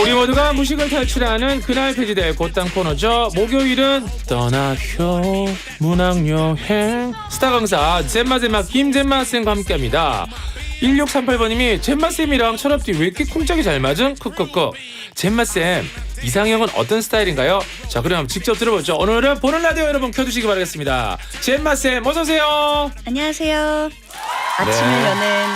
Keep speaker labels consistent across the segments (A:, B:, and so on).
A: 우리 모두가 무식을 탈출하는 그날 폐지될 곧땅 코너죠. 목요일은 떠나쇼 문학여행 스타 강사 잼마잼마 김잼마 쌤과 함께합니다. 1638번님이 잼마 쌤이랑 철업디 왜 이렇게 쿵짝이 잘 맞은? 크크크. 잼마 쌤 이상형은 어떤 스타일인가요? 자 그럼 직접 들어보죠. 오늘은 보는 라디오 여러분 켜두시기 바라겠습니다. 잼마 쌤 어서 오세요.
B: 안녕하세요. 아침을
A: 네.
B: 여는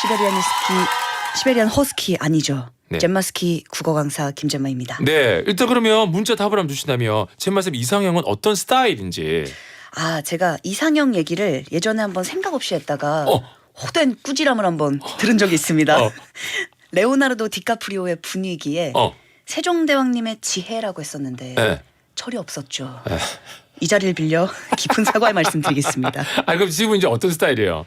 B: 시베리안 스키 시베리안 허스키 아니죠.
A: 네.
B: 젠마스키 국어 강사 김잼마입니다.
A: 네 일단 그러면 문자 답을 한번 주신다면 잼마 쌤 이상형은 어떤 스타일인지.
B: 아 제가 이상형 얘기를 예전에 한번 생각 없이 했다가
A: 어.
B: 호된 꾸지람을 한번 들은 적이 있습니다.
A: 어.
B: 레오나르도 디카프리오의 분위기에
A: 어.
B: 세종대왕님의 지혜라고 했었는데
A: 네.
B: 철이 없었죠. 이 자리를 빌려 깊은 사과의 말씀드리겠습니다.
A: 아 그럼 지금 이제 어떤 스타일이에요?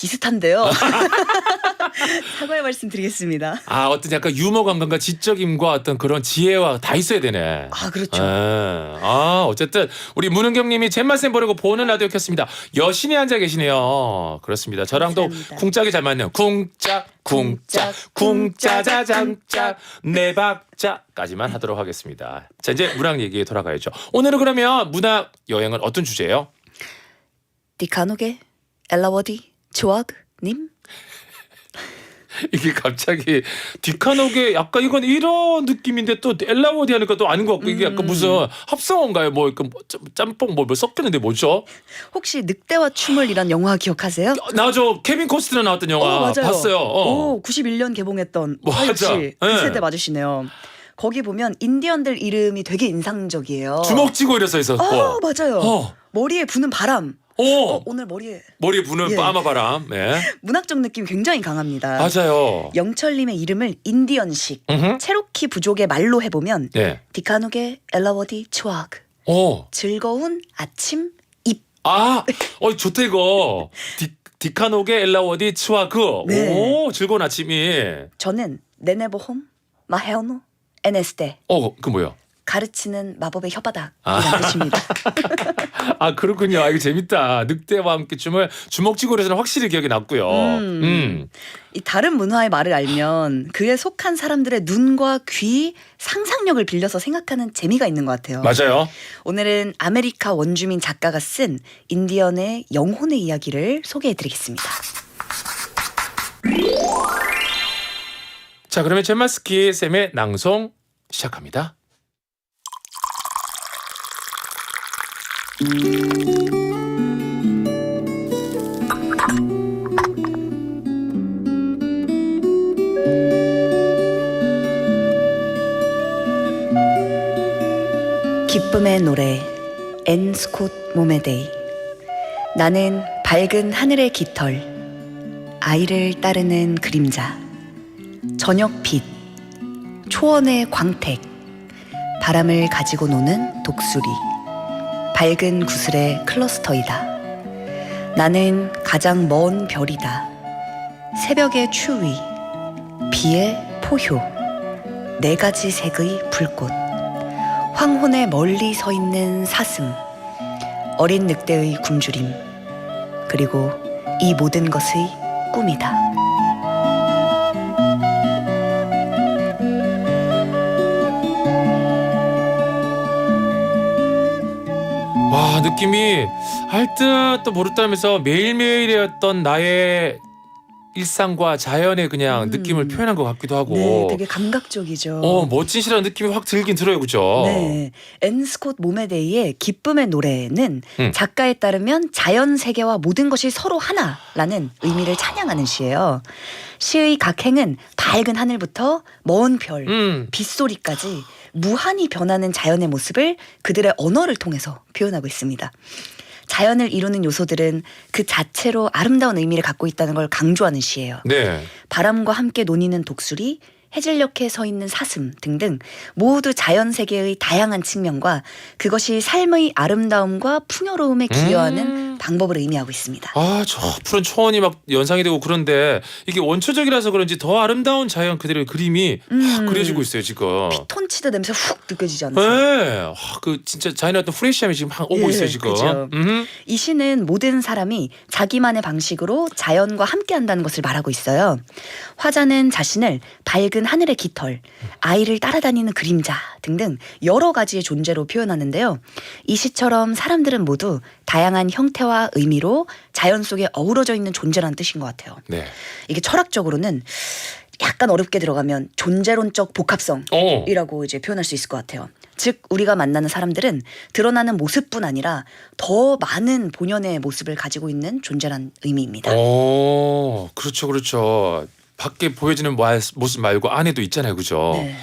B: 비슷한데요. 사과의 말씀드리겠습니다.
A: 아 어떤 약간 유머 감각과 지적임과 어떤 그런 지혜와 다 있어야 되네.
B: 아 그렇죠.
A: 아, 아, 어쨌든 우리 문은경님이 잼맛쌤 보려고 보는 라디오 켰습니다. 여신이 앉아 계시네요. 그렇습니다. 저랑도
B: 감사합니다.
A: 쿵짝이 잘 맞네요. 쿵짝 쿵짝 쿵짜자장짝 네 박자까지만 하도록 하겠습니다. 자 이제 문학 얘기에 돌아가야죠. 오늘은 그러면 문학 여행은 어떤 주제예요?
B: 디카노게 엘라워디 조아그님
A: 이게 갑자기 디카노게 약간 이건 이런 느낌인데 또 엘라워디 하니까 또 아닌 것 같고 이게 약간 무슨 합성어인가요? 뭐 약간 뭐 짬- 짬뽕 뭐, 뭐 섞였는데 뭐죠?
B: 혹시 늑대와 춤을 이란 영화 기억하세요?
A: 나 저 케빈 코스트너 나왔던 영화
B: 어, 맞아요.
A: 봤어요. 어.
B: 오, 91년 개봉했던
A: 맞아.
B: 화육 씨. 그
A: 네.
B: 세대 맞으시네요. 거기 보면 인디언들 이름이 되게 인상적이에요.
A: 주먹 쥐고 이래서 있었고.
B: 어, 맞아요.
A: 어.
B: 머리에 부는 바람.
A: 어.
B: 어, 오늘 머리에
A: 머리에 부는
B: 예.
A: 빠마 바람. 네.
B: 문학적 느낌 굉장히 강합니다.
A: 맞아요.
B: 영철님의 이름을 인디언식,
A: 음흠.
B: 체로키 부족의 말로 해보면
A: 네.
B: 디카노게 엘라워디 추악
A: 어.
B: 즐거운 아침 입
A: 아, 어 좋다 이거. 디, 디카노게 엘라워디 치와그.
B: 네.
A: 오, 즐거운 아침이.
B: 저는 네네보홈 마헤오노 에네스테
A: 어, 그 뭐야?
B: 가르치는 마법의 혓바닥이라는
A: 아.
B: 뜻입니다.
A: 아 그렇군요. 아, 이거 재밌다. 늑대와 함께 춤을 주먹쥐고에서는 확실히 기억이 났고요.
B: 음.
A: 음.
B: 이 다른 문화의 말을 알면 그에 속한 사람들의 눈과 귀, 상상력을 빌려서 생각하는 재미가 있는 것 같아요.
A: 맞아요.
B: 오늘은 아메리카 원주민 작가가 쓴 인디언의 영혼의 이야기를 소개해드리겠습니다.
A: 자 그러면 젠마스키 쌤의 낭송 시작합니다.
B: 기쁨의 노래 앤 스콧 모메데이 나는 밝은 하늘의 깃털 아이를 따르는 그림자 저녁 빛 초원의 광택 바람을 가지고 노는 독수리 밝은 구슬의 클러스터이다 나는 가장 먼 별이다 새벽의 추위 비의 포효 네 가지 색의 불꽃 황혼에 멀리 서 있는 사슴, 어린 늑대의 굶주림, 그리고 이 모든 것의 꿈이다.
A: 느낌이. 알듯 듯 하면서 매일매일이었던 나의 일상과 자연의 그냥
B: 음.
A: 느낌을 표현한 것 같기도 하고
B: 네, 되게 감각적이죠.
A: 어 멋진 시라는 느낌이 확 들긴 들어요 그죠?
B: 네. 앤 스콧 모메데이의 기쁨의 노래는
A: 음.
B: 작가에 따르면 자연 세계와 모든 것이 서로 하나라는 의미를 찬양하는 시예요. 시의 각 행은 밝은 하늘부터 먼 별,
A: 음.
B: 빗소리까지 무한히 변하는 자연의 모습을 그들의 언어를 통해서 표현하고 있습니다. 자연을 이루는 요소들은 그 자체로 아름다운 의미를 갖고 있다는 걸 강조하는 시예요.
A: 네.
B: 바람과 함께 논이는 독수리, 해질녘에 서 있는 사슴 등등 모두 자연 세계의 다양한 측면과 그것이 삶의 아름다움과 풍요로움에 기여하는
A: 음.
B: 방법을 의미하고 있습니다.
A: 아, 저 푸른 초원이 막 연상이 되고 그런데 이게 원초적이라서 그런지 더 아름다운 자연 그대로의 그림이 확
B: 음.
A: 그려지고 있어요 지금.
B: 톤치드 냄새 훅 느껴지지 않으세요?
A: 네, 와, 그 진짜 자연의 어떤 프레시함이 지금 막 오고
B: 예,
A: 있어요 지금.
B: 그죠.
A: 음.
B: 이 시는 모든 사람이 자기만의 방식으로 자연과 함께한다는 것을 말하고 있어요. 화자는 자신을 밝은 하늘의 깃털, 아이를 따라다니는 그림자 등등 여러 가지의 존재로 표현하는데요. 이 시처럼 사람들은 모두 다양한 형태와 의미로 자연 속에 어우러져 있는 존재라는 뜻인 것 같아요.
A: 네.
B: 이게 철학적으로는 약간 어렵게 들어가면 존재론적 복합성
A: 어.
B: 이라고 이제 표현할 수 있을 것 같아요. 즉 우리가 만나는 사람들은 드러나는 모습뿐 아니라 더 많은 본연의 모습을 가지고 있는 존재란 의미입니다.
A: 어, 그렇죠, 그렇죠. 밖에 보여지는 말- 모습 말고 안에도 있잖아요, 그죠?
B: 네.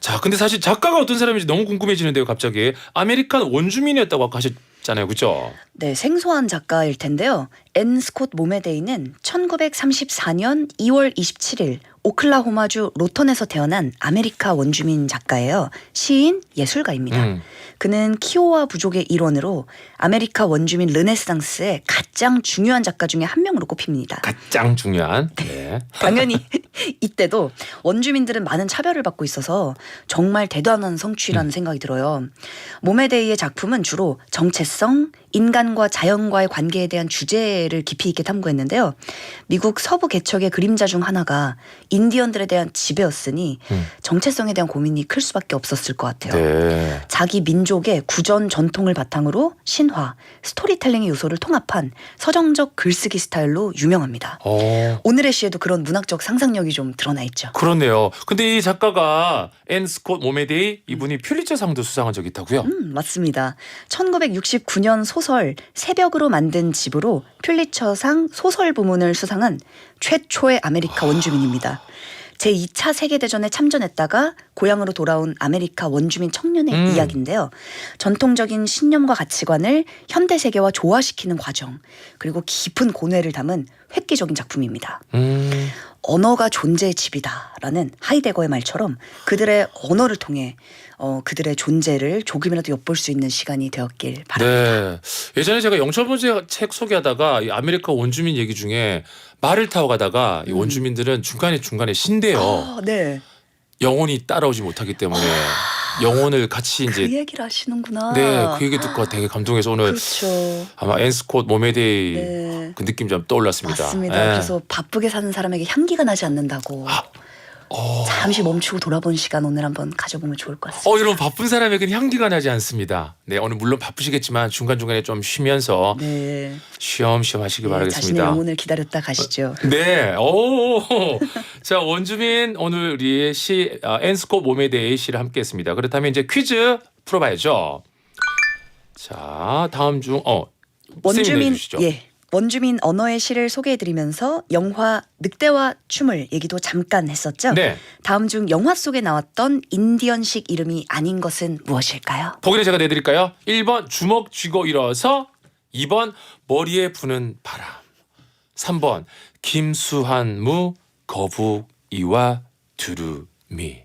A: 자, 근데 사실 작가가 어떤 사람인지 너무 궁금해지는데요, 갑자기. 아메리칸 원주민이었다고 아까 하셨 잖아요, 그죠?
B: 네, 생소한 작가일 텐데요. 앤 스콧 모메데이는 1934년 2월 27일 오클라호마주 로턴에서 태어난 아메리카 원주민 작가예요. 시인, 예술가입니다.
A: 음.
B: 그는 키오와 부족의 일원으로 아메리카 원주민 르네상스의 가장 중요한 작가 중에 한 명으로 꼽힙니다.
A: 가장 중요한. 네.
B: 당연히 이때도 원주민들은 많은 차별을 받고 있어서 정말 대단한 성취라는 생각이 들어요. 모메데이의 작품은 주로 정체성, 인간과 자연과의 관계에 대한 주제를 깊이 있게 탐구했는데요. 미국 서부 개척의 그림자 중 하나가 인디언들에 대한 지배였으니
A: 음.
B: 정체성에 대한 고민이 클 수밖에 없었을 것 같아요.
A: 네.
B: 자기 민족의 구전 전통을 바탕으로 신화, 스토리텔링의 요소를 통합한 서정적 글쓰기 스타일로 유명합니다.
A: 어.
B: 오늘의 시에도 그런 문학적 상상력이 좀 드러나 있죠.
A: 그렇네요. 근데 이 작가가 앤 스콧 모메데이 이분이 퓰리처상도 수상한 적이 있다고요?
B: 음, 맞습니다. 1969년 소설 새벽으로 만든 집으로 퓰리처상 소설 부문을 수상한 최초의 아메리카 원주민입니다. 제2차 세계대전에 참전했다가 고향으로 돌아온 아메리카 원주민 청년의
A: 음.
B: 이야기인데요. 전통적인 신념과 가치관을 현대 세계와 조화시키는 과정, 그리고 깊은 고뇌를 담은 획기적인 작품입니다.
A: 음.
B: 언어가 존재의 집이다라는 하이데거의 말처럼 그들의 언어를 통해 어, 그들의 존재를 조금이라도 엿볼 수 있는 시간이 되었길 바랍니다.
A: 네. 예전에 제가 영철번째 책 소개하다가 이 아메리카 원주민 얘기 중에 말을 타고 가다가 이 원주민들은 중간에 중간에 신대요.
B: 아, 네.
A: 영혼이 따라오지 못하기 때문에 영혼을 같이
B: 그
A: 이제
B: 얘기를 하시는구나.
A: 네, 그 얘기 듣고 되게 감동해서 오늘
B: 그렇죠.
A: 아마 앤 스콧 모메데이
B: 네.
A: 그 느낌 좀 떠올랐습니다.
B: 맞습니다.
A: 예.
B: 그래서 바쁘게 사는 사람에게 향기가 나지 않는다고.
A: 어.
B: 잠시 멈추고 돌아보는 시간 오늘 한번 가져보면 좋을 것 같습니다.
A: 어, 이런 바쁜 사람에게는 향기가 나지 않습니다. 네, 오늘 물론 바쁘시겠지만 중간중간에 좀 쉬면서
B: 네.
A: 쉬엄쉬엄 하시기
B: 네, 자신의
A: 바라겠습니다.
B: 영혼을 기다렸다 가시죠.
A: 네, 오, 자 원주민 오늘 우리 시 아, 앤스코 모메데이 시를 함께 했습니다. 그렇다면 이제 퀴즈 풀어 봐야죠. 자, 다음 중 어,
B: 원주민. 예. 원주민 언어의 시를 소개해드리면서 영화 늑대와 춤을 얘기도 잠깐 했었죠.
A: 네,
B: 다음 중 영화 속에 나왔던 인디언식 이름이 아닌 것은 무엇일까요?
A: 보기를 제가 내드릴까요? 1번 주먹 쥐고 일어서, 2번 머리에 부는 바람, 3번 김수한 무 거북이와 두루미.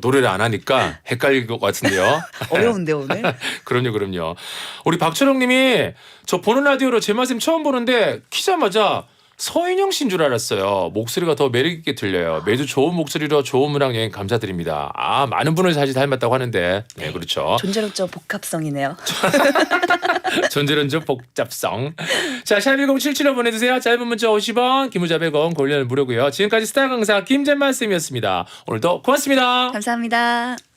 A: 노래를 안 하니까 헷갈릴 것 같은데요.
B: 어려운데 오늘.
A: 그럼요, 그럼요. 우리 박철웅님이 저 보는 라디오로 제맛쌤 처음 보는데 키자마자 서인영 씨인 줄 알았어요. 목소리가 더 매력 있게 들려요. 매주 좋은 목소리로 좋은 문학 여행 감사드립니다. 아 많은 분을 사실 닮았다고 하는데, 네 그렇죠.
B: 존재론적 복합성이네요.
A: 존재론적 복잡성. 자, 샵1077로 보내주세요. 짧은 문자 50원, 기무자 100원, 골련은 무료고요. 지금까지 스타 강사 김재만 쌤이었습니다. 오늘도 고맙습니다.
B: 감사합니다.